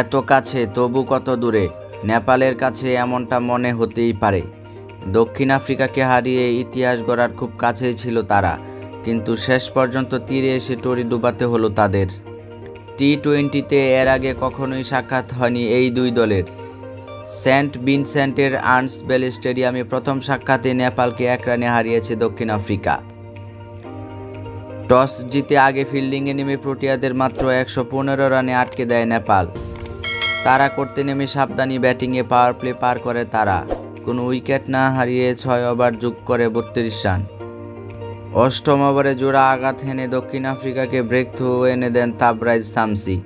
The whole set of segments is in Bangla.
এত কাছে, তবু কত দূরে? নেপালের কাছে এমনটা মনে হতেই পারে। দক্ষিণ আফ্রিকাকে হারিয়ে ইতিহাস গড়ার খুব কাছেই ছিল তারা, কিন্তু শেষ পর্যন্ত তীরে এসে টরি ডুবাতে হলো তাদের। টি টোয়েন্টিতে এর আগে কখনোই সাক্ষাৎ হয়নি এই দুই দলের। সেন্ট ভিনসেন্টের আর্নসবেল স্টেডিয়ামে প্রথম সাক্ষাতে নেপালকে এক রানে হারিয়েছে দক্ষিণ আফ্রিকা। টস জিতে আগে ফিল্ডিংয়ে নেমে প্রোটিয়াদের মাত্র একশো পনেরো রানে আটকে দেয় নেপাল। তারা করতে নেমে সাবধানী ব্যাটিংয়ে পাওয়ার প্লে পার করে তারা। কোনো উইকেট না হারিয়ে ছয় ওভার যোগ করে বত্রিশ রান। অষ্টম ওভারে জোড়া আঘাত হেনে দক্ষিণ আফ্রিকাকে ব্রেক থ্রু এনে দেন তাবরাইজ সামসি।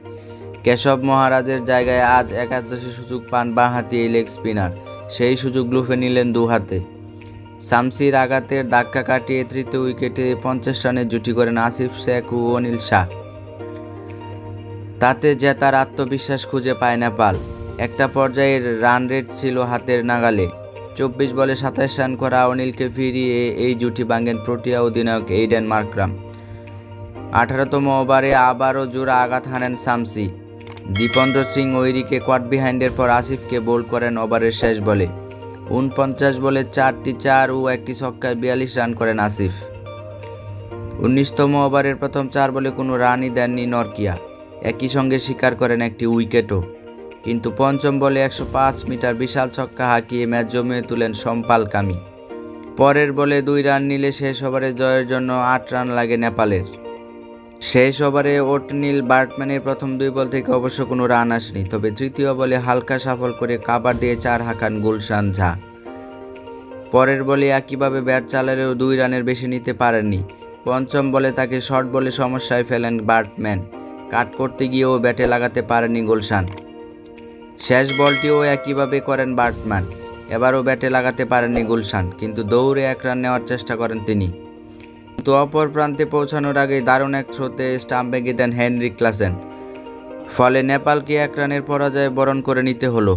কেশব মহারাজের জায়গায় আজ একাদশী সুযোগ পান বাঁহাতি এই লেগ স্পিনার সেই সুযোগ লুফে নিলেন দু হাতে সামসির আঘাতের ধাক্কা কাটিয়ে তৃতীয় উইকেটে পঞ্চাশ রানের জুটি করেন আসিফ শেখ ও অনিল শাহ। তাতে জেতার আত্মবিশ্বাস খুঁজে পায় নেপাল। একটা পর্যায়ে রান রেট ছিল হাতের নাগালে। চব্বিশ বলে সাতাশ রান করা অনিলকে ফিরিয়ে এই জুটি ভাঙেন প্রোটিয়া অধিনায়ক এইডেন মার্করাম। আঠারোতম ওভারে আবারও জোড়া আঘাত হানেন সামসি। দীপেন্দ্র সিং ওইরিকে কোয়াট বিহাইন্ডের পর আসিফকে বোল করেন ওভারের শেষ বলে। উনপঞ্চাশ বলে চারটি চার ও একটি ছক্কায় বিয়াল্লিশ রান করেন আসিফ। উনিশতম ওভারের প্রথম চার বলে কোনো রানই দেননি নরকিয়া। একই সঙ্গে স্বীকার করেন একটি উইকেটও। কিন্তু পঞ্চম বলে একশো পাঁচ মিটার বিশাল ছক্কা হাঁকিয়ে ম্যাচ জমিয়ে তুলেন সম্পাল কামি। পরের বলে দুই রান নিলে শেষ ওভারে জয়ের জন্য আট রান লাগে নেপালের। শেষ ওভারে ওটনিল বার্টম্যানের প্রথম দুই বল থেকে অবশ্য কোনো রান আসেনি, তবে তৃতীয় বলে হালকা সাফল করে কাবার দিয়ে চার হাঁকান গুলশান ঝা। পরের বলে একইভাবে ব্যাট চালালেও দুই রানের বেশি নিতে পারেননি। পঞ্চম বলে তাকে শর্ট বলে সমস্যায় ফেলেন বার্টম্যান। কাট করতে গিয়েও ব্যাটে লাগাতে পারেনি গুলশান। শেষ বলটিও একইভাবে করেন বার্টম্যান এবারও ব্যাটে লাগাতে পারেননি গুলশান, কিন্তু দৌড়ে এক রান নেওয়ার চেষ্টা করেন তিনি। কিন্তু অপর প্রান্তে পৌঁছানোর আগে দারুণ এক স্রোতে স্টাম্প ভেঙে দেন হেনরি ক্লাসেন। ফলে নেপালকে এক রানের পরাজয় বরণ করে নিতে হলো।